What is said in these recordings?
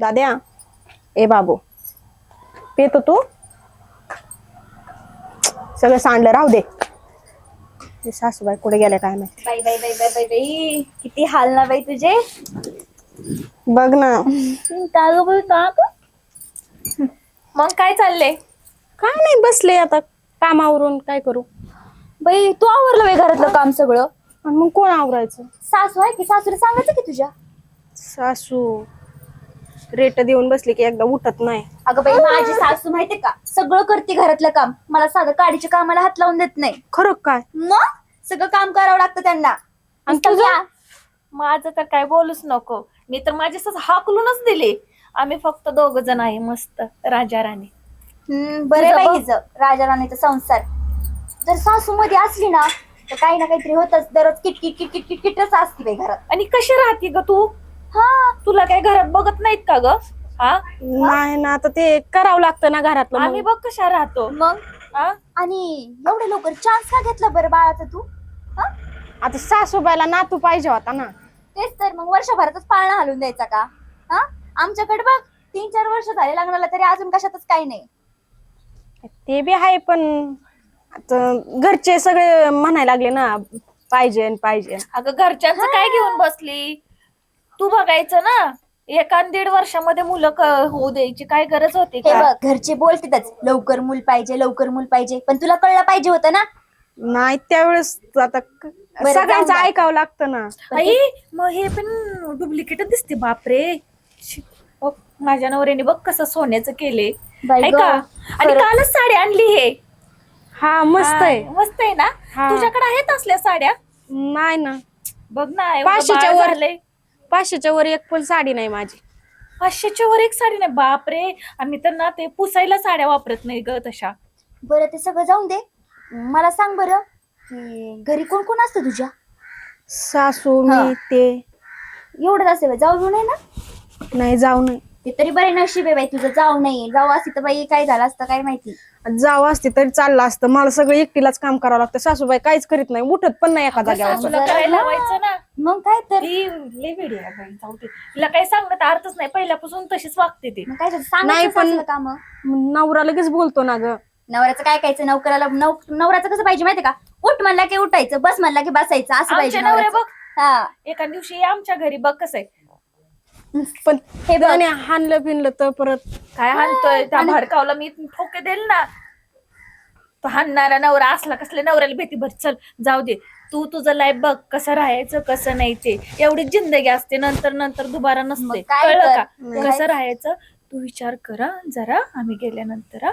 दाद्या ए बाबू पेतो तू सगळं सांडलं राहू दे सासूबाई कुठे गेल्या काय माहिती बाई बाई बाई बाई बाई बाई किती हाल ना बाई तुझे बघ ना का ग बाई का ग मग काय चाललंय काय नाही बसले आता। कामावरून काय करू? बाई तू आवरलं बाई घरातलं काम सगळं। आणि मग कोण आवरायचं? सासू आहे की? सासूला सांगायचं की तुझ्या? सासू। रेट देऊन बसली की एकदा उठत नाही. अगं बाई माझी सासू माहितीये का? सगळं करते घरातलं काम. मला साधं काडीच्या कामाला हात लावून देत नाही. खरं काय? मग? सगळं काम करावं लागतं त्यांना. आणि नुसतं तुझं? या. माझं तर काय बोलूच नको. मी तर माझी सस हाकलूनच दिली. आम्ही फक्त दोघ जण आहे मस्त राजा राणी. हम्म, बरं आहे बाई. हिचं. राजा राणीचा संसार. जर सासू मध्ये असली ना तर काही ना काहीतरी होतच. दररोज किटकिट किटकिट किटकिटच असते बाई घरात. आणि कशी राहते ग तू? हा तुला काय घरात बघत नाहीत का ग? हा? नाही ना आता ते करावं लागतं ना घरातलं मग. आम्ही बघ कशा राहतो. मग? हा? आणि एवढ्या लवकर चान्स का घेतला बरं बाळाचा तू? हा? आता सासूबाईला नातू पाहिजे होता ना. तेच तर मग वर्षभरातच पाळणा हलवून द्यायचा का? हा? आमच्याकडे बघ तीन चार वर्ष झाले लग्नाला तरी अजून कशातच काही नाही. ते बी आहे पण आता घरचे सगळे म्हणायला लागले ना पाहिजे न पाहिजे. अगं घरच्यांचं काय घेऊन बसली? तू बघायचं ना एका दीड वर्षामध्ये मुलं क- होऊ द्यायची काय गरज होती हे का बघ घरचे बोलतेच लवकर मूल पाहिजे लवकर मूल पाहिजे पण तुला कळलं पाहिजे होतं ना नाही त्यावेळेस आता क- बरं, सगळ्यांचं. ऐकावं लागतं ना आई मग हे पण डुप्लिकेट दिसते बापरे शी, माझ्या नवऱ्याने बघ कसं सोन्याचं केले बाई आहे गं, का आणि खरंच. कालच साडी आणली हे हा मस्त आहे हा, मस्त आहे ना हा. तुझ्याकडे आहेत असल्या साड्या नाही ना बघ ना एवढं पाचशेच्या बाळ वर. झालंय. पाचशेच्या वर एक पण साडी नाही माझी. पाचशेच्या वर एक साडी नाही? बापरे. आम्ही तर ना ते पुसायला साड्या वापरत नाही ग तशा. बरं ते सगळं जाऊन दे. मला सांग बरं की घरी कोण कोण असतं तुझ्या? सासू हा. मी ते. एवढंच असेल जाऊ नाही ना. नाही जाऊ नाही. ते तरी बरे नशीब आहे बाई तुझं जाऊ नाही. जाऊ असती तर बाई काय झालं असतं काय माहिती. जाऊ असते तरी चाललं असतं. मला सगळं एकटीलाच काम करावं लागतं. सासूबाई काहीच करीत नाही. उठत पण नाही एका जागेवर करायला ना. लावायचं ना? मग काय तर. ती लय वेडी आहे बाई, जाऊ दे. तिला काही सांगण्यात अर्थच नाही. पहिल्यापासून तशीच वागते ती. मग काय? नाही, सांगायचं पण- काम. नवरा लगेच बोलतो ना ग. नवऱ्याचं काय कायचं? नोकराला नव नवऱ्याचं कसं पाहिजे माहिती का? उठ म्हणला की उठायचं बस म्हणला की बसायचं असं पाहिजे आमच्या नवऱ्या नवऱ्याचं. बघ. हा. एका दिवशी आमच्या घरी बघ कसं आहे. पण हे बघ. त्याने हाणलं पिनलं तर परत काय हाणतोय? त्या भडकावला मी ठोके देईल ना. तो हाणणारा नवरा असला कसल्या नवऱ्याला भीती भर चल जाऊ दे. तू तुझं लाईफ बघ कसं राहायचं कसं नाही ते. एवढीच जिंदगी असते नंतर नंतर दुबारा नसते. मग काय कळलं? का. कसं राहायचं? तू विचार करा जरा आम्ही गेल्यानंतर हा.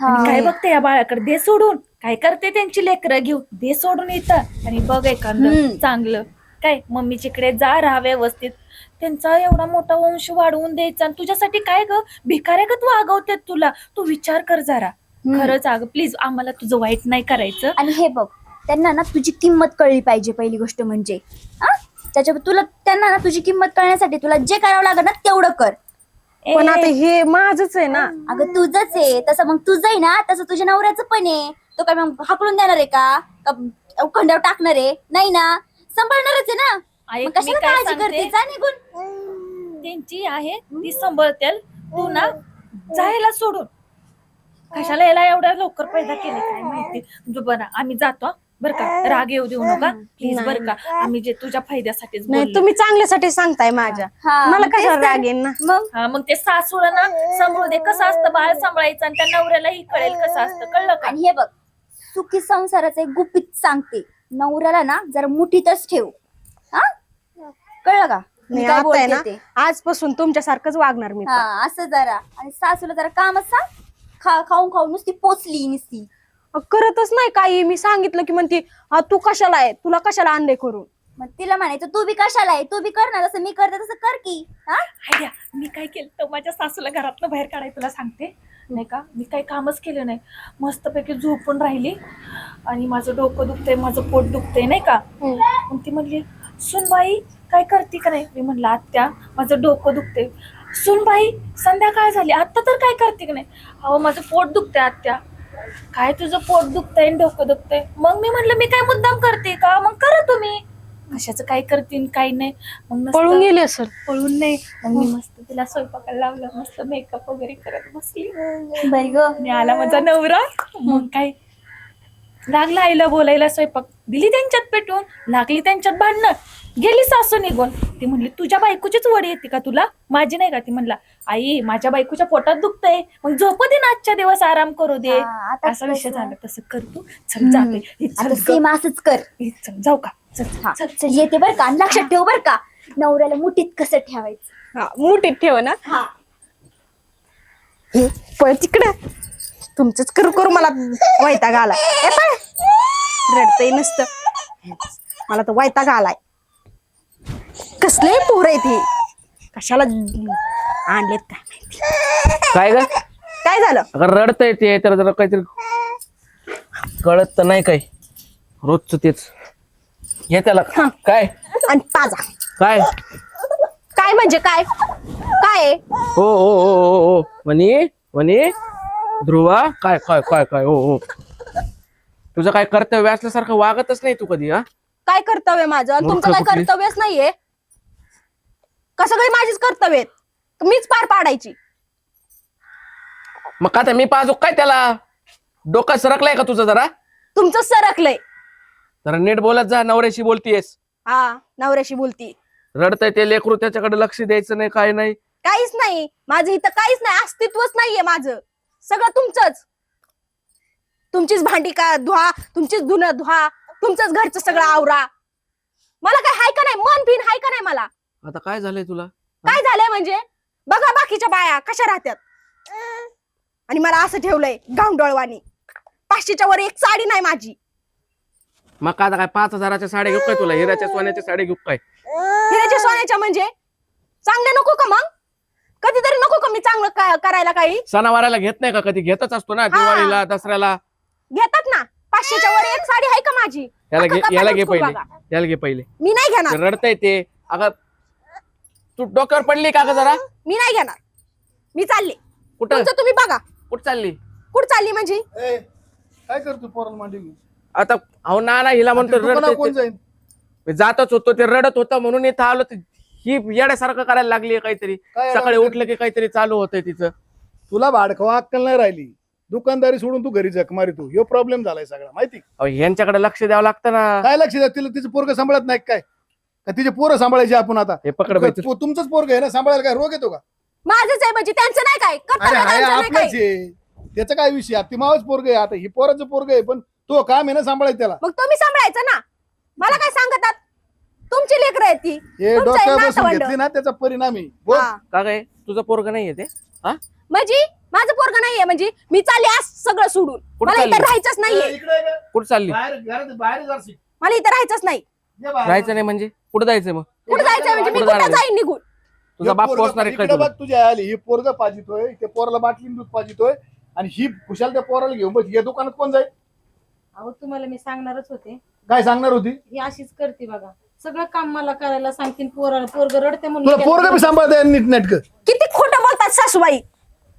आणि काय बघते या बाळाकडे? दे सोडून. काय करते त्यांची लेकरं घेऊन? दे सोडून येतं आणि बघ एखादं हम्म. चांगलं. काय? मम्मीच्याकडे जा राहा व्यवस्थित. त्यांचा एवढा मोठा वंश वाढवून द्यायचा. आणि तुझ्यासाठी काय ग? भिकाऱ्यागत वागवतात तुला. तू विचार कर जरा. हम्म. खरंच अगं प्लीज आम्हाला तुझं वाईट नाही करायचं. आणि हे बघ त्यांना ना तुझी किंमत कळली पाहिजे पहिली गोष्ट म्हणजे. हा? त्याच्या तुला त्यांना ना तुझी किंमत कळण्यासाठी तुला जे करावं लागेल ना तेवढं कर. पण आता हे माझच आहे ना. अगं तुझंच आहे. तसं मग तुझं आहे ना तसं तुझ्या नवऱ्याचं पण आहे. तो काय मग हाकलून देणार आहे का? का खंड्यावर टाकणार आहे? नाही ना. सांभाळणारच आहे ना. ऐक, मग मी कशाला काय काळजी सांगते? करते जा निघून. त्यांची आहे ती सांभाळतेल. तू ना जायला सोडून. कशाला याला एवढ्या लवकर पैदा केले काय माहिती? जो बरं आम्ही जातो बर का? राग येऊ देऊ नका. प्लीज बर का? आम्ही जे तुझ्या फायद्यासाठीच नाही बोललो. तुम्ही चांगल्यासाठी सांगताय माझ्या. हा, मला तेच कशाला तर. राग येईन ना? मग? हा मग ते सासूला ना सांभाळू दे. कसं असतं बाळ सांभाळायचं आणि त्या नवऱ्यालाही कळेल कसं असतं. कळलं का? आणि हे बघ सुखी संसाराचं एक गुपित सांगते. नवऱ्याला ना जरा मुठीतच ठेव. कळलं का? मी नाही, काय आता आहे बोलते ना ते? आजपासून तुमच्यासारखंच वागणार मी पण. हा असं जरा. आणि सासूला जरा कामच सांग. खा खाऊन खाऊन नुसती पोचली नुसती. अ, करतच नाही काही. मी सांगितलं की म्हणते "हा, तू कशाला आहे? तुला कशाला आणले करून? मग तिला म्हणायचं तू बी कशाला आहे? तू बी कर ना जसं मी करते तसं कर की. हा? आयडिया मी काय केलं तर माझ्या सासूला घरातनं बाहेर काढाय तुला सांगते. नाही का? मी काही कामच केलं नाही. मस्तपैकी झोपून राहिली. आणि माझं डोकं दुखतंय माझं पोट दुखतंय नाही का? मग ती म्हणली सुनबाई काय करते का नाही? मी म्हणलं आत्या माझं डोकं दुखतंय. सुनबाई संध्याकाळ झाली. आत्ता तर काय करते का नाही? अहो माझं पोट दुखतंय आत्या. काय तुझं पोट दुखतंय आणि डोकं दुखतंय? मग मी म्हणलं मी काय मुद्दाम करते का? मग करा तुम्ही. कशाचं काय करतीन काय नाही? मग मस्त- पळून गेली असेल. पळून नाही. मग मी मस्त तिला स्वयंपाकाला लावलं. मस्त मेकअप वगैरे करत बसली. बाई ग. आणि आला माझा नवरा. मग काय? लागला आईला बोलायला स्वयंपाक दिली त्यांच्यात पेटून लागली त्यांच्यात भांडणं. गेली सासू निघून. ती म्हणली तुझ्या बायकोचीच वडी येते का तुला? माझी नाही का? ती म्हणला आई माझ्या बायकोच्या पोटात दुखतंय. मग झोप दे ना आजच्या दिवस आराम करू दे. हा, आता असा विषय? झाला. तसं कर तू. चल जाते हे चल आता ग. सेम असंच कर. हे चल जाऊ का? चल हा. चल. चल येते बर का? लक्षात ठेव बर का? नवऱ्याला मुठीत कसं ठेवायचं? हा मुठीत ठेव ना. हा हे. पळ तिकडं. तुमचंच करू करू मला वैताग आलाय. रडतही नसतं. मला तर वैताग आलाय. कसले पोर आहेत हे कशाला आणलेत काय माहिती. काय ग? काय झालं? अगं रडता येते तर जरा काहीतरी कळत तर नाही काय रोजच तेच. हे त्याला. काय? आणि पाजा. काय? काय म्हणजे काय? काय आहे? हो हो हो हो हो. म्हणे म्हणे ध्रुवा काय काय काय काय हो हो. तुझं काय कर्तव्य असल्यासारखं वागतच नाही तू कधी हा? काय कर्तव्य माझं? आणि तुमचं काय कुठली? कर्तव्यच नाहीये. का सगळे माझीच कर्तव्य आहेत? मीच पार पाडायची. मग का आता मी पाहतो काय त्याला? डोका सरकलाय का तुझं जरा? तुमचं सरकलंय. जरा नीट बोलत जा नवऱ्याशी बोलतीयस. हा नवऱ्याशी बोलती. रडतंय ते लेकरू त्याच्याकडे लक्ष द्यायचं नाही काय नाही. काहीच नाही. माझं इथं काहीच नाही अस्तित्वच नाहीये माझं. सगळं तुमचंच. तुमचीच भांडी का धुवा तुमचीच धुणं धुवा तुमचंच घरचं सगळं आवरा. मला काय हाय का नाही? मन पिन हाय का नाही मला? आता काय झालंय तुला? काय झालंय म्हणजे? बघा बाकीच्या बाया कशा राहत्यात. आणि मला असं ठेवलंय गावडोळवानी पाचशेच्या वर एक साडी नाही माझी. मग का आता काय पाच हजाराच्या साड्या घेऊ काय तुला? हिराच्या सोन्याच्या साड्या घेऊ काय? हिऱ्याच्या सोन्याच्या म्हणजे? चांगल्या नको का मग? कधीतरी नको का मी चांगलं का- करायला काही? सणावाराला घेत नाही का? कधी घेतच असतो ना दिवाळीला दसऱ्याला. घेतात ना. पाचशेच्या वर एक साडी आहे का माझी? याला घे याला घे पहिले. याला घे पहिले. मी नाही घेणार. रडता येते अगं तू डोक्यावर पडली का ग जरा? मी नाही घेणार. मी चालले. कुठं? तुमचं तुम्ही बघा. कुठं चालली? कुठं चालली म्हणजे ए, काय करतो पोराला मांडी घेऊन? आता अहो ना ना हिला म्हणतो दुकानावर रडत जाईल जातच होतो ते रडत होतं म्हणून इथं आलो ते- ही येड्यासारखं करायला लागली काहीतरी. काय सकाळी? उठलं की काहीतरी चालू होतंय तिचं. तुला भाडखवा अक्कल नाही राहिली. दुकानदारी सोडून तू घरी जख मारी तू. ह्यो प्रॉब्लेम झालाय सगळा. माहिती? अहो यांच्याकडे लक्ष द्यावं लागतं ना. काय लक्ष द्या तिला तिचं पोरग सांभाळत नाही काय? का तिचे पोरं सांभाळायचे आपण आता? हे पकड बाई तू. तू- तुमचंच पोरग आहे ना? सांभाळायला काय रोग येतो का? माझंच आहे म्हणजे त्यांचं नाही काय? अरे कर्तव्य हाय त्यांचं नाही आपलंच काय? आहे. त्याचा काय विषय? आहे? ती मावच पोरग आहे. आता ही पोराचं पोरग आहे पण तो काम आहे ना सांभाळायचं त्याला. मग तुम्ही सांभाळायचं ना. मला काय सांगतात? तुमची लेकर आहे ती. हे तुमचं आहे डोक्यावर बसून नातवंड. घेतली ना त्याचा परिणाम आहे. बोल. हा. का काय तुझं पोरग नाहीये ते? हा? म्हणजे? माझं पोरग नाहीये म्हणजे? मी चालले आज सगळं सोडून. कुठं मला इथं चालली? राहायचंच नाहीये. इकडे ये गं. कुठं चालली? बाहेर घरात बाहेर जाशील. मला इथं राहायचंच नाही. ये बाहेर. राहायचं नाही म्हणजे? कुठं जायचंय मग? कुठं जायचंय म्हणजे? मी कुठं कुठं जाणार? जाईन निघून? तुझा हे बाप पोरगं पोहोचणार आहे काय इकडे तुला? बघ तुझ्या आली ही पोरग पाजितोय ते पोराला बाटली दूध पाजितोय आणि ही खुशाल त्या पोराला घेऊन बस. या दुकानात कोण जाईल? अहो तुम्हाला मी सांगणारच होते. काय सांगणार होती? ही अशीच करते बघा. सगळं काम मला करायला सांगतील पोराला पोरग रडते म्हणून तुला मी पोरग बी त्याला- सांभाळता नीट नेटक. किती खोटं बोलतात सासूबाई?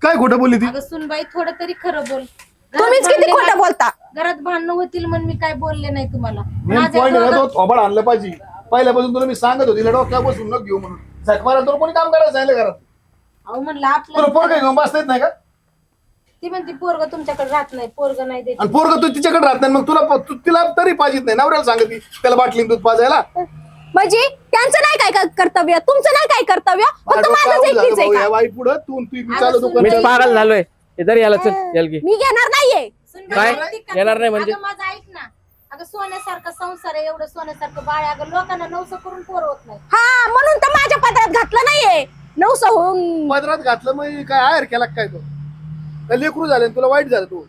काय खोटं बोलली ती? अगं सुनबाई थोडं तरी खरं बोल. घरात तुम्हीच किती खोटं बोलता? घरात भांडणं होतील म्हणून मी काय बोलले नाही तुम्हाला. मेन माझ्या पॉईंट आहे ना दोघं- तो थोबाड आणलं पाहिजे. पहिल्यापासून तुला मी सांगत होती डोक्या बसून न घेऊ म्हणून. जखमाला तर कोणी काम करायला सांगितलं घरात? अहो म्हणलं तुला पोरग आपलं घेऊन बसता येत नाही का? ती म्हणते पोरग तुमच्याकडे राहत नाही पोरग नाही देत आणि पोरग तू तिच्याकडे राहत नाही मग तुला तू तिला तरी पाहिजेत नाही नवऱ्याला सांगत ती त्याला बाटली दूध पाजायला म्हणजे त्यांचं नाही काय कर्तव्य तुमचं नाही काय कर्तव्य फक्त एकटीच आहे का? वाई पुढं तू चालू सुन मी. पागल झालोय इधर याला चल याला घे मी घेणार नाहीये सुनबाई काय? म्हणते का- येणार नाही म्हणजे? अगं माझं ऐक ना अगं सोन्यासारखं संसार आहे एवढं सोन्यासारखं बाळ आहे. अगं लोकांना नवसं करून पोर होत नाही हा म्हणून तर माझ्या पत्रात घातलं नाहीये नऊस होऊन पदरात घातलं मग काय आहेर केला का काय तो काय लेकरू झालं तुला वाईट झालं तू?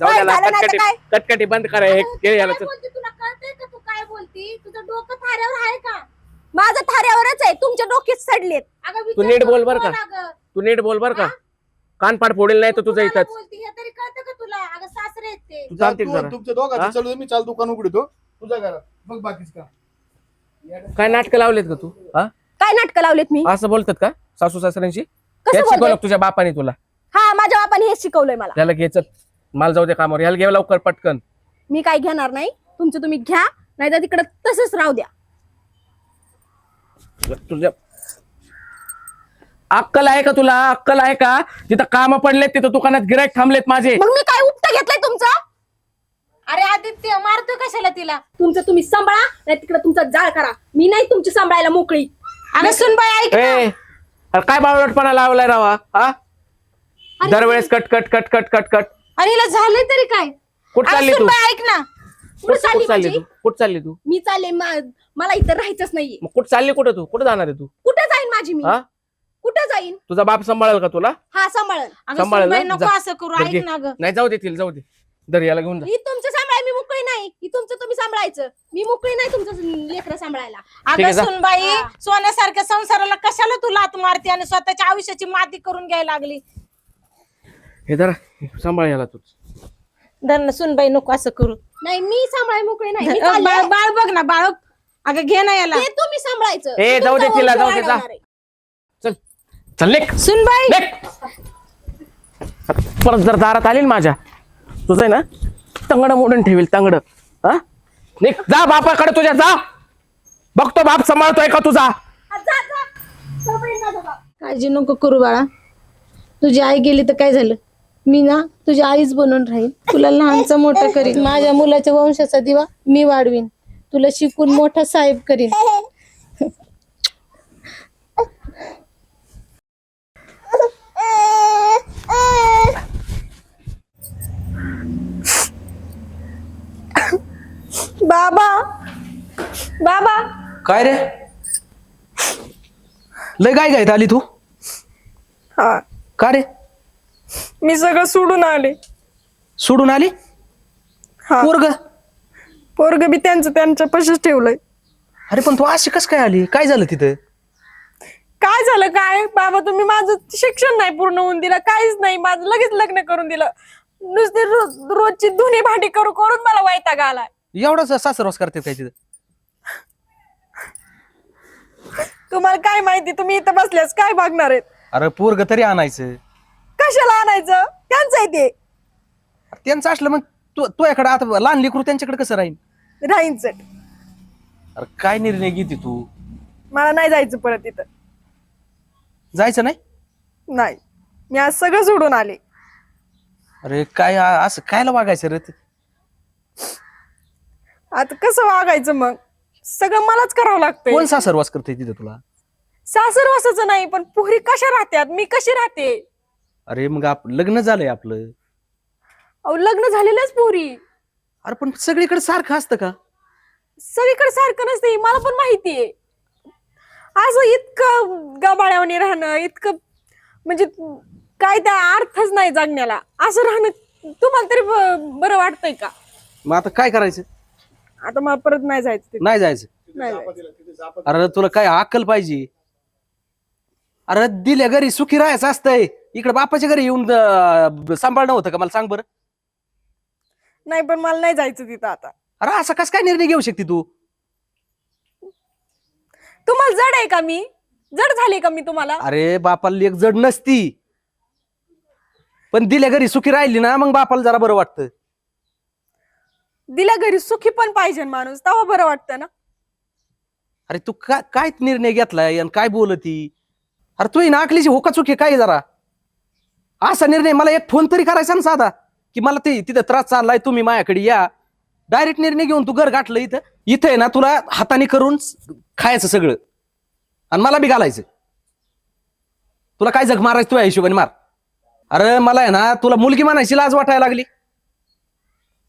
जाऊ काय द्या ना, झालं नाही तर कटकटी काय? कटकटी बंद करा हे घे याला काय चल बोलते? तुला कळतंय का तू काय बोलती? तुझं डोकं थाऱ्यावर आहे का? माझं थाऱ्यावरच आहे. तुमच्या डोक्यात सडलेत. अगं तू विचार नीट बोल बरं का? तू नीट बोल बर का. कानपाड फोडेल नाही तर तुझं कुणाला इथंच. बोलती? हे तरी कळतं का तुला? अगं सासरे आहेत ते. तू चालते तू- जरा. तुमच्या दोघांचं? चालू दे, मी चाल दुकान उघडतो. तुझ्या घरात. बघ बाकीच का काय नाटकं लावलेत का तू? हा? काय नाटकं लावलेत मी? असं बोलतात का सासू सासऱ्यांशी? शिकवलं का तुझ्या बापाने तुला. हा माझ्या बापाने हेच शिकवलंय मला. याला घे चल. मला जाऊ दे कामावर. याला घे लवकर पटकन. मी काय घेणार नाही. तुमचं तुम्ही घ्या नाही तर तिकडे तसंच राहू द्या. तुझ्या अक्कल आहे का तुला? अक्कल आहे का? जिथं काम पडलेत तिथं दुकानात गिरायक थांबलेत माझे. मग मी काय उपटा घेतलाय तुमचा? अरे आदित्य मारतो कशाला तिला? तुमचं तुम्ही सांभाळा नाही तिकडे तुमचा जाळ करा. मी नाही तुमची सांभाळायला मोकळी. अगं सुनबाई ऐक ए अरे काय बावळटपणा लावलाय रावा हा? दरवेळेस cut cut cut cut cut cut. अरे हिला झालंय तरी काय? कुठं चालली तू? सुनबाई, ऐक ना. कुठं चालली कुठं चालली? तू? कुठं चालली तू? मी चालले मा- मला इथं राहायचंच नाहीये. मग कुठं चालली कुठं तू? कुठं जाणार आहे तू? कुठं जाईन माझी मी? हा? कुठं जाईन? तुझा बाप सांभाळेल का तुला? हा अगं सांभाळेल सुनबाई, ना? नको जा. असं करू. बरं घे. ऐक ना ग. नाही जाऊ देतील जाऊ दे. दर याला घेऊन जा. ही तुमचं सांभाळ मी मोकळी नाही. ही तुमचं तुम्ही सांभाळायचं. मी मोकळी नाही तुमचं लेकरं सांभाळायला. ठीक आहे, अगं जा. सुनबाई सोन्यासारख्या संसाराला कशाला तू लात मारते आणि स्वतःच्या आयुष्याची माती करून घ्यायला लागली? हे जरा सांभाळ याला तू धन सुनबाई नको असं करू. नाही मी सांभाळ मोकळी नाही. मी अ, चालले. बाळ बघ ना बाळ. अगं घे ना याला. ते तुम्ही सांभाळायचं. ए, जाऊ दे तुमचा तिला, वंश जाऊ दे, जा. वाढवणार आहे. चल चल लेख सुनबाई! परत जर दारात आली ना माझ्या तुझं आहे ना तंगड मोडून ठेवील तंगड. हा? निघ जा बापाकडे तुझ्या जा. बघतो बाप सांभाळतोय का तुझा? जा, जा. काळजी नको करू बाळा. तुझी आई गेली तर काय झालं? मी ना तुझी आईच बनून राहील तुला लहानचं मोठं करीन. माझ्या मुलाच्या वंशाचा दिवा मी वाढवीन. तुला शिकून मोठा साहेब करीन. बाबा. बाबा. काय रे? लय काय गायत आली तू? हा. का रे? मी सगळं सोडून आले. सोडून आली? हा. पोरग? पोरग बी त्यांचं त्यांच्या पशीच ठेवलंय. अरे पण तू अशी कस काय आली? काय झालं तिथं? काय झालं काय? बाबा तुम्ही माझं शिक्षण नाही पूर्ण होऊन दिलं. काहीच नाही. माझं लगेच लग्न करून दिलं. नुसते रोज रोजची धुणी भांडी करू करून मला वैताग आलाय. एवढाच सासरवास करतात काय तिथं? तुम्हाला काय माहिती? तुम्ही इथं बसल्यास काय बघणार आहेत? अरे पोरग तरी आणायचं. कशाला आणायचं? त्यांचं आहे ते. त्यांचं असलं मग तू तुझ्याकडे आता लहान लेकरू त्यांच्याकडे कसं राहील राहीन चट. अरे काय निर्णय घेते तू? मला नाही जायचं परत इथं. जायचं नाही? नाही. मी आज सगळं सोडून आले. अरे काय आ- असं कायला वागायचं रे आता कसं वागायचं मग? सगळं मलाच करावं लागतंय. कोण सासरवास करते तिथं तुला? सासर वासाचं नाही पण पुरी कशा राहत्यात? मी कशी राहते? अरे मग आप लग्न झालंय आपलं. अहो लग्न झालेलंच पोरी. अरे पण सगळीकडे सारखं असतं का? सगळीकडे सारखं नसते मला पण माहितीये. असं इतकं गबाळ्यावणी राहणं इतकं म्हणजे काय त्या अर्थच नाही जगण्याला. असं राहणं तुम्हाला तरी ब- बरं वाटतंय का? मग आता काय करायचं? आता मला परत नाही जायचं तिथे. नाही जायचं. नाही जायचं. अरे तुला काय अक्कल पाहिजे? अरे दिल्या घरी सुखी राहायचं असतंय. इकडे बापाच्या घरी येऊन अं, सांभाळणं होतं का? मला सांग बरं. नाही पण मला नाही जायचं तिथं आता. अरे असा कस काय निर्णय घेऊ शकते तू? तुम्हाला जड आहे का मी? जड झाली का मी तुम्हाला? अरे बापाला लेख जड नसती. पण दिल्या घरी सुखी राहिली ना मग बापाला जरा बरं वाटतं. दिल्या घरी सुखी पण पाहिजे माणूस तेव्हा बरं वाटतं ना. अरे तू काय काय निर्णय घेतलाय आणि काय बोलती? अरे तू ना आकलीची होका चुकी काय जरा? असा निर्णय मला एक फोन तरी करायचा ना साधा की मला ते तिथं त्रास चाललाय तुम्ही माझ्याकडे या. डायरेक्ट निर्णय घेऊन तू घर गाठलं इथं. इथं आहे ना तुला हाताने करून खायचं सगळं. आणि मला बी घालायचं. तुला काय जग मारायचं तुझ्या हिशोबाने मार. अरे मला आहे ना तुला मुलगी म्हणायची लाज वाटायला लागली.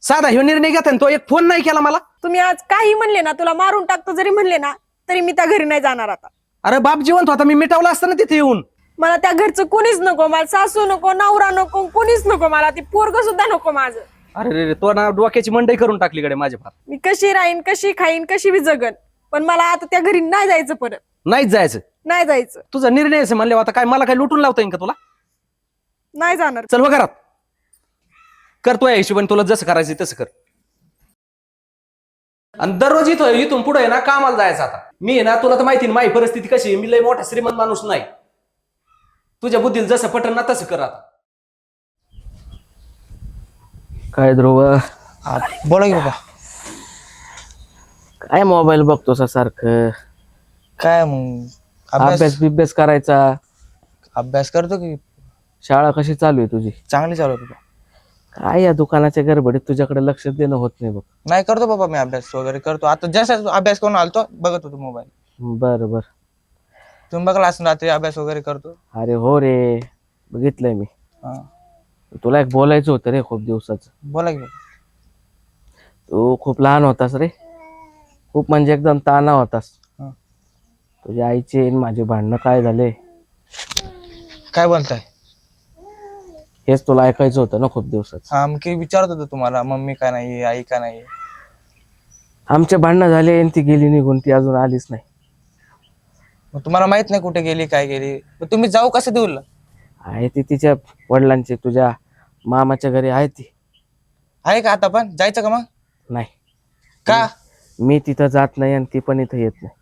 साधा ह्यो निर्णय घेता तो एक फोन नाही केला मला. तुम्ही आज काही म्हणले ना तुला मारून टाकतो जरी म्हणले ना तरी मी त्या घरी नाही जाणार आता. अरे बाप जिवंत होता मी मिटावला असतं ना तिथे येऊन. मला त्या घरचं कोणीच नको मला सासू नको नवरा नको कोणीच नको मला ती पोरग सुद्धा नको माझं. अरे रे रे तो ना डोक्याची मंडई करून टाकली कडे माझ्या फार मी कशी राहीन कशी खाईन कशी बी जगन पण मला आता त्या घरी नाही जायचं परत. नाहीच जायचं. नाही जायचं. तुझा निर्णय आहे म्हणले आता काय मला काय लुटून लावता येईल का तुला? नाही जाणार. चल घरात. कर तो या हिशोबाने तुला जसं करायचं तसं कर. आणि दररोज इथं इथून पुढे आहे ना कामाला जायचं आता. मी आहे ना तुला तर माहिती ना माझी परिस्थिती कशी आहे? मी लय मोठा श्रीमंत माणूस नाही. तुझ्या बुद्धीला जसं पटन ना तसं कर आता. काय ध्रुव? बोला की बाबा. काय मोबाईल बघतोस सारखं? काय मग? अभ्यास अभ्यास बिभ्यास करायचा. अभ्यास करतो की? शाळा कशी चालू आहे तुझी? चांगली चालवत होतो काय या दुकानाच्या गडबडीत तुझ्याकडे लक्ष देणं होत नाही बघ. नाही करतो बाबा मी अभ्यास वगैरे करतो. आता जसं अभ्यास करून आलतो बघत होतो मोबाईल बर बर. तुम्ही बघला असं रात्री अभ्यास वगैरे करतो. अरे हो रे बघितलंय मी. हा. तुला एक बोलायचं होतं रे खूप दिवसाचं. बोला की. तू खूप लहान होतास रे. खूप म्हणजे एकदम ताना होतास. हा. तुझ्या आईचे आणि माझे भांडणं काय झाले? काय बोलताय? हेच तुला ऐकायचं होतं ना खूप दिवसाचं. हा मग की विचारत होतो तुम्हाला मम्मी का नाही आई का नाही आमचे भांडणं झाले आणि ती गेली निघून ती अजून आलीच नाही. मग तुम्हाला माहीत नाही कुठे गेली काय गेली. मग तुम्ही जाऊ कसं देऊला आहे ती तिच्या वडिलांची तुझ्या मामाच्या घरी आहे ती. आहे का आता पण? जायचं का मग? नाही. का? मी तिथं जात नाही आणि ती पण इथं येत नाही.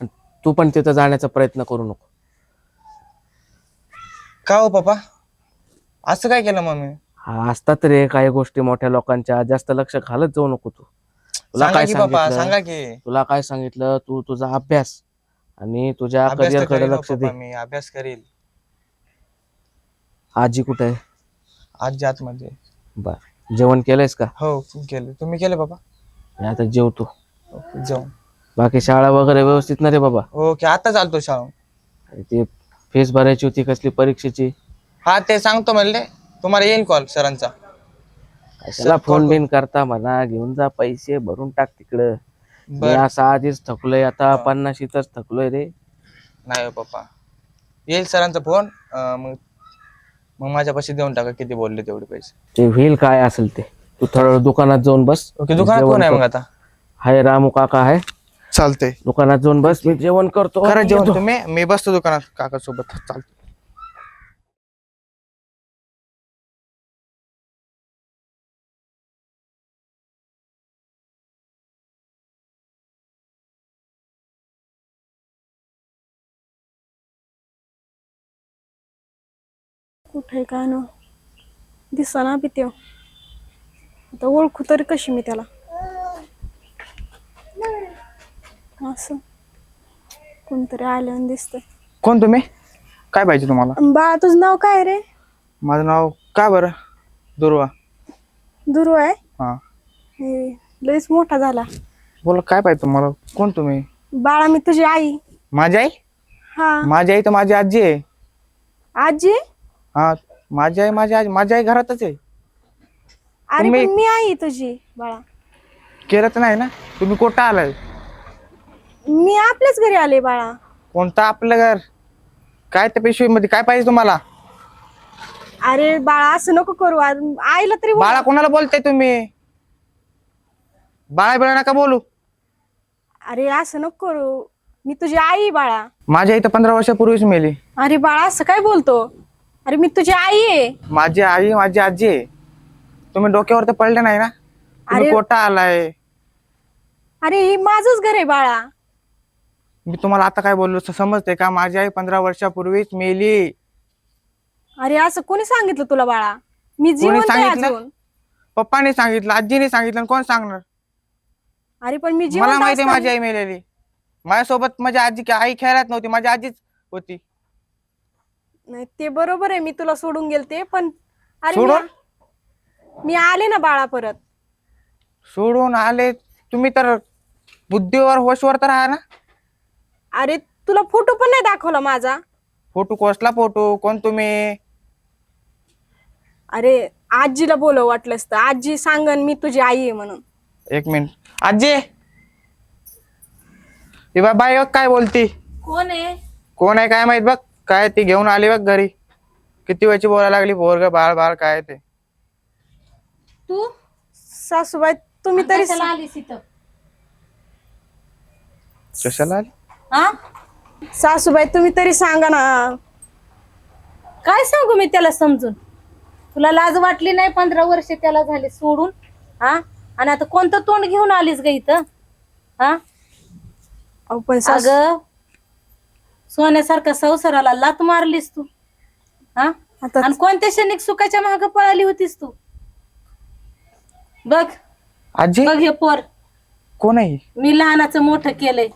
आणि तू पण तिथं जाण्याचा प्रयत्न करू नको. का हो पप्पा? असं काय केलं मम्मी? हा असतात रे काही गोष्टी मोठ्या लोकांच्या. जास्त लक्ष घालत जाऊ नको तू. तुला सांगा काय की पप्पा सांगितलं? सांगा की. तुला काय सांगितलं? तू तुझा अभ्यास. आणि तुझ्या अभ्यास तर करिअरकडे करील हो लक्ष दे. पप्पा मी अभ्यास करील. आजी कुठे आहे? आज जात मध्ये बर. जेवण केलंयस का? हो केलं. तुम्ही केले बाबा मी आता जेवतो. ओके, जाऊ बाकी शाळा वगैरे व्यवस्थित ना रे बाबा? ओके आता चालतो शाळा ती फीस भरायची होती कसली परीक्षेची? हा ते सांगतो म्हणले. तुम्हाला येईल कॉल सरांचा. फोन बिन करता म्हणा घेऊन जा पैसे भरून टाक तिकडं. मी बर. असं आधीच थकलोय आता पन्नाशीतच थकलोय रे. नाही हो पप्पा. येईल सरांचा फोन अं, मग मग माझ्यापाशी देऊन टाका किती बोलले तेवढे पैसे. ते होईल काय असेल ते. तू थोडं दुकानात जाऊन बस. ओके दुकानात कोण आहे. मग आता? हाय रामू काका आहे. चालतंय. दुकानात जाऊन बस मी जेवण करतो. करा जेवण. तुम्ही? मी बसतो दुकानात काका सोबत चालतं कुठे काय ना दिसना बी त्यो. आता ओळखू तरी कशी मी त्याला. असं. कोणतरी आल्यानं दिसतंय. कोण तुम्ही? काय पाहिजे तुम्हाला? बाळा तुझं नाव काय रे? माझं नाव काय बरं? दुर्वा. दुर्व आहे? हा. हे लयच मोठा झाला. बोला काय पाहिजे तुम्हाला? कोण तुम्ही? बाळा मी तुझी आई. माझी आई? हा. माझी आई तर माझी आजी आहे. आजी? हा माझी आई माझी आजी माझी आई घरातच आहे. अरे तुम्ही- पण मी आई तुझी बाळा. केलं तर नाही ना? तुम्ही कोटा आलाय. मी आपल्याच घरी आले बाळा. कोणतं आपलं घर? काय त्या पिशवीमध्ये? काय पाहिजे तुम्हाला? अरे बाळा असं नको करू. आईला तरी बोल. बाळा कोणाला बोलताय तुम्ही? बाळा बिळा नका बोलू. अरे असं नको करू. मी तुझी आई आहे बाळा. माझी आई तर पंधरा वर्षापूर्वीच मेली. अरे बाळा असं काय बोलतो? अरे मी तुझी आई आहे. माझी आई माझी आजी आहे. तुम्ही डोक्यावर तर पडले नाही ना? तुम्ही अरे- कोटा आलाय. अरे हे माझंच घर आहे बाळा. मी तुम्हाला आता काय बोललो समजते का? माझी आई पंधरा वर्षापूर्वीच मेली. अरे असं कोणी सांगितलं तुला बाळा? मी जिवंत आहे सांगितलं? अजून. पप्पाने सांगितलं आजीने सांगितलं आणि कोण सांगणार? अरे पण मी मला जिवंत माहिती आहे माझी असताना- आई मेलेली. माझ्यासोबत माझी आजी आई खेळत नव्हती माझी आजीच होती. नाही ते बरोबर आहे मी तुला सोडून गेलते पण अरे सोडून? मी- आले ना बाळा परत. सोडून आले? तुम्ही तर बुद्धीवर होशवर तर आहे ना? अरे तुला फोटो पण नाही दाखवला माझा? फोटो कसला फोटो? कोण तुम्ही? अरे आजीला बोलव वाटलंस तर. आजी सांगन मी तुझी आई आहे म्हणून. एक मिनिट. आजी! हे बा बाई बघ काय बोलती? कोण आहे? कोण आहे काय माहीत बघ. काय ती घेऊन आली बघ घरी. किती वेळची बोलायला लागली पोरग बाळ बाळ काय ते. तू? सासूबाई तुम्ही तरी कशाला आलीस इथं? कशाला आली? हा सासूबाई तुम्ही तरी सांगा ना. काय सांगू मी त्याला समजून? तुला लाज वाटली नाही पंधरा वर्ष त्याला झाले सोडून? हा आणि आता कोणतं तोंड घेऊन आलीस ग इथं? हा अहो, पण सासू- अग सोन्यासारखा संसाराला लात मारलीस तू. हा? आता आणि कोणत्या क्षणिक सुखाच्या माग पळाली होतीस तू? बघ. आजी? बघ हे पोर. कोण आहे? मी लहानाचं मोठं केलंय.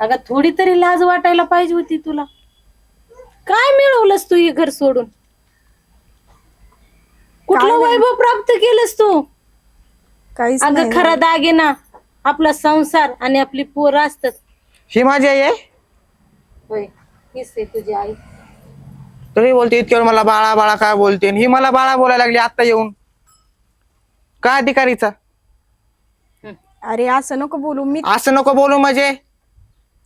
अगं थोडी तरी लाज वाटायला पाहिजे होती तुला. काय मिळवलंस तू हे घर सोडून? कुठलं नाही. वैभव प्राप्त केलंस तू? काहीच अगं नाही. खरा दागिना आपला संसार आणि आपली पोरं असतात. ही माझी आई आहे? होय हीच आहे तुझी आई. तुम्ही बोलते इतक्यावर मला बाळा बाळा काय बोलते? आणि ही मला बाळा बोलायला लागली आता येऊन. काय अधिकारीचा? अरे असं नको बोलू. मी असं नको बोलू म्हणजे?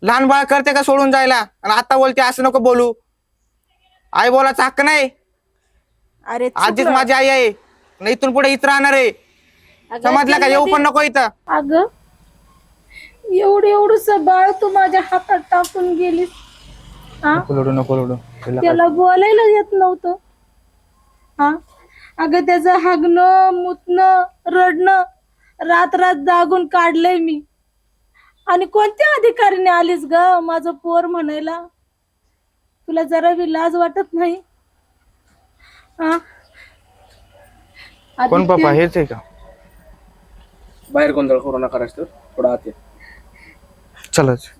लहान बाळ करते का सोडून जायला? आणि आता बोलते असं नको बोलू. आई बोलायचा हक्क नाही. अरे आधीच चुकलं. माझी आई आहे. आणि इथून पुढे इथं राहणार आहे. अगं, समजलं का? येऊ पण नको इथं. अगं एवढं एवढस बाळ तू माझ्या हातात टाकून गेलीस. हा? नको नको त्याला बोलायला येत नव्हतं. हा? अगं त्याचं हागणं मुतणं रडणं रात रात जागून काढलंय मी. आणि कोणत्या अधिकारीने आलीस ग? माझं पोर म्हणायला. तुला जरा बी लाज वाटत नाही? हा? कोण आदित्य, पप्पा? हेच आहे का? बाहेर गोंधळ करू नका रस्त्यावर थोडा आत ये. चलच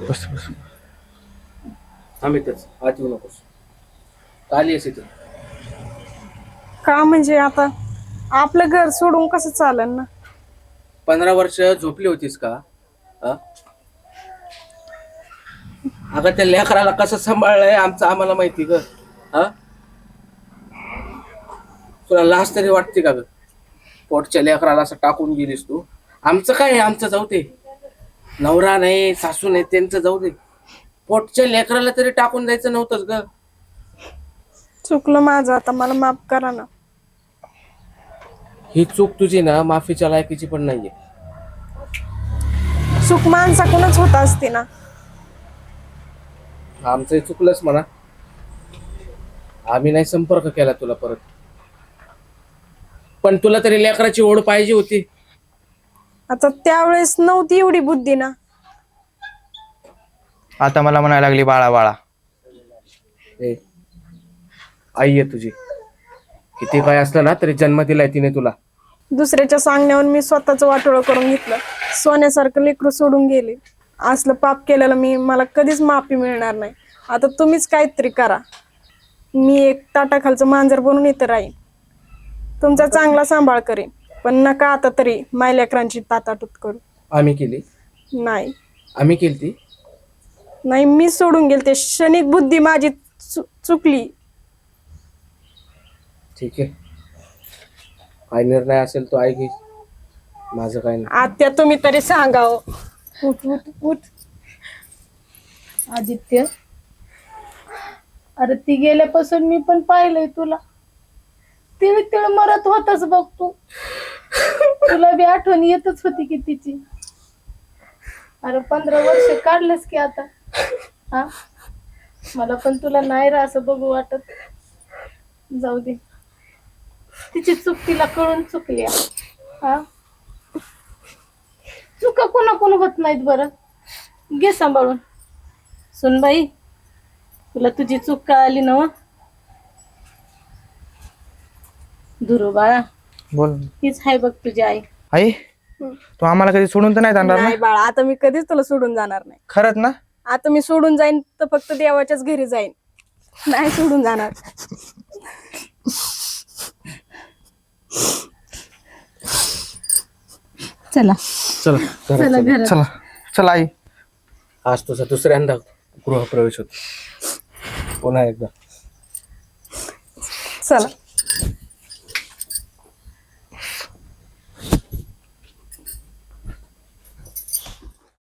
बस बस. आम्ही तेच आत येऊ नकोस. आली का म्हणजे आता? आपलं घर सोडून कसं चालन ना? पंधरा वर्ष झोपली होतीस का? हा? अगं त्या लेकराला कसं सांभाळलंय आमचं आम्हाला माहिती ग. हा तुला लाज तरी वाटते का ग? पोटच्या लेकराला असं टाकून गेलीस तू. आमचं काय आहे? आमचं जाऊ दे. नवरा नाही सासू नाही त्यांचं जाऊ दे. पोटच्या लेकराला तरी टाकून द्यायचं नव्हतंच ग. चुकलं माझं. आता मला माफ करा ना. ही चूक तुझी ना माफीच्या लायकीची पण नाहीये. चूक माणसाकडूनच होत असते ना. आमचं चुकलंच म्हणा. आम्ही नाही संपर्क केला तुला परत. पण तुला तरी लेकराची ओढ पाहिजे होती. आता त्यावेळेस नव्हती एवढी बुद्धी ना. आता मला म्हणायला लागली बाळा बाळा. ए आई आहे तुझी. किती काय असलं ना तरी जन्म दिलाय तिने तुला. दुसऱ्याच्या सांगण्यावर मी स्वतःच वाटोळं करून घेतलं. सोन्यासारखं लेकरू सोडून गेले. असलं पाप केलेलं मी मला कधीच माफी मिळणार नाही. आता तुम्हीच काहीतरी करा. मी एक ताटाखालचं मांजर बनून इथं राहीन. तुमचा चांगला सांभाळ करेन. पण नका आता तरी माय लेकरांची ताटाटूत करू. आम्ही केली. नाही. आम्ही केली ती नाही मी सोडून गेले ते क्षणिक बुद्धी माझी चु- चुकली. ठीक आहे. काय निर्णय असेल तो घे माझं काय नाही. आत्या तुम्ही तरी सांगावं उठ उठ उठ. आदित्य. अरे ती गेल्यापासून मी पण पाहिलंय तुला. तिळ तिळ मरत होतच बघ तू. तुला बी आठवण येतच होती की तिची. अरे पंधरा वर्ष काढलंस की आता. हा? मला पण तुला नाही रा असं बघू वाटत. जाऊ दे. तिची चूक तिला कळून चुकली हा? चुका कोणाकोण होत नाहीत बरं? घे सांभाळून. सुनबाई तुला तुझी चूक कळाली ना धुरू बाळा बोल. हीच आहे बघ तुझी आई. आई? तू आम्हाला कधी सोडून तर नाही जाणार ना? नाही बाळा आता मी कधीच तुला सोडून जाणार नाही. खरंच ना? आता मी सोडून जाईन तर फक्त देवाच्याच घरी जाईन. नाही सोडून जाणार. चला. चला चला घरात. चला. चला आई. आज तुझा दुसऱ्यांदा गृहप्रवेश होतो. पुन्हा एकदा. चला.